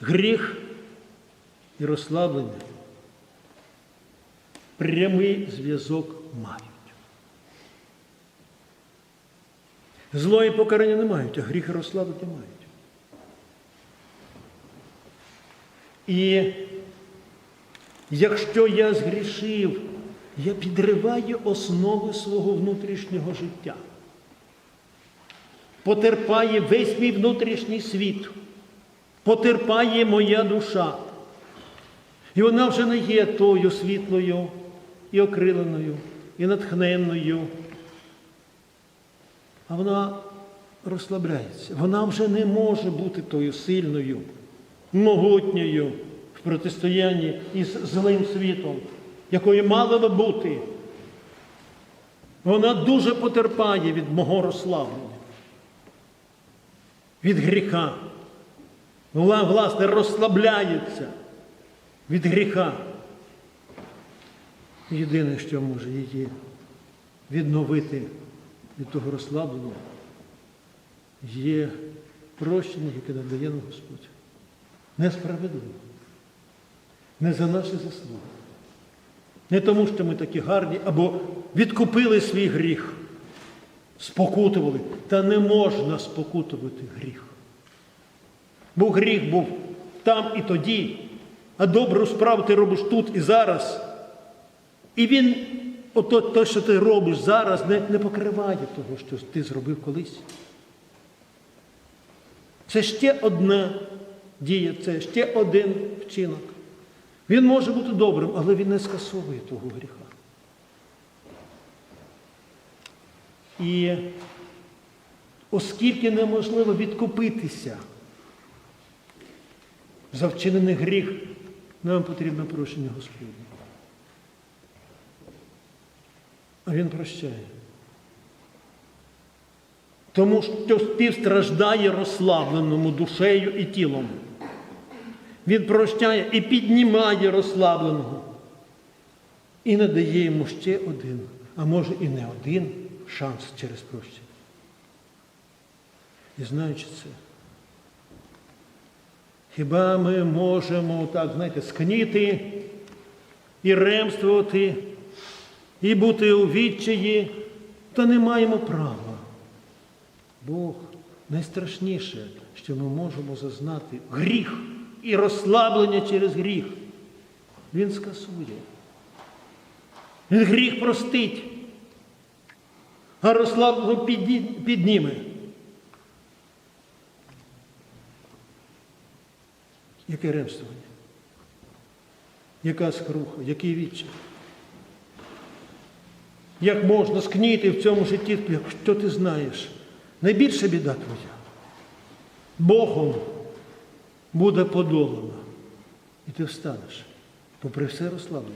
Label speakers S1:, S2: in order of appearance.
S1: Гріх і розслаблення прямий зв'язок мають. Зло і покарання не мають, а гріх і розслаблення мають. І якщо я згрішив, я підриваю основи свого внутрішнього життя. Потерпає весь мій внутрішній світ, потерпає моя душа. І вона вже не є тою світлою і окриленою, і натхненною. А вона розслабляється. Вона вже не може бути тою сильною, могутньою в протистоянні із злим світом, якою мала би бути. Вона дуже потерпає від мого розслаблення, від гріха. Вона, власне, розслабляється від гріха. Єдине, що може її відновити від того розслаблення, є прощення, яке надає нам Господь. Несправедливо. Не за наші заслуги. Не тому, що ми такі гарні, або відкупили свій гріх, спокутували. Та не можна спокутувати гріх. Бо гріх був там і тоді, а добру справу ти робиш тут і зараз. І він, ото те, що ти робиш зараз, не, не покриває того, що ти зробив колись. Це ще одна дія, це ще один вчинок. Він може бути добрим, але він не скасовує того гріха. І оскільки неможливо відкупитися за вчинений гріх, нам потрібно прощення Господнє. А Він прощає. Тому що співстраждає розслабленому душею і тілом. Він прощає і піднімає розслабленого. І надає йому ще один, а може і не один шанс через прощення. І знаючи це, хіба ми можемо так, знаєте, скніти і ремствувати, і бути у відчаї, та не маємо права. Бог найстрашніше, що ми можемо зазнати гріх і розслаблення через гріх. Він скасує. Він гріх простить, а розслабленого підні- підніме. Яке ремствування? Яка скруха, який відчай? Як можна скніти в цьому житті, що ти знаєш? Найбільша біда твоя. Богом буде подолана. І ти встанеш, попри все розслаблення.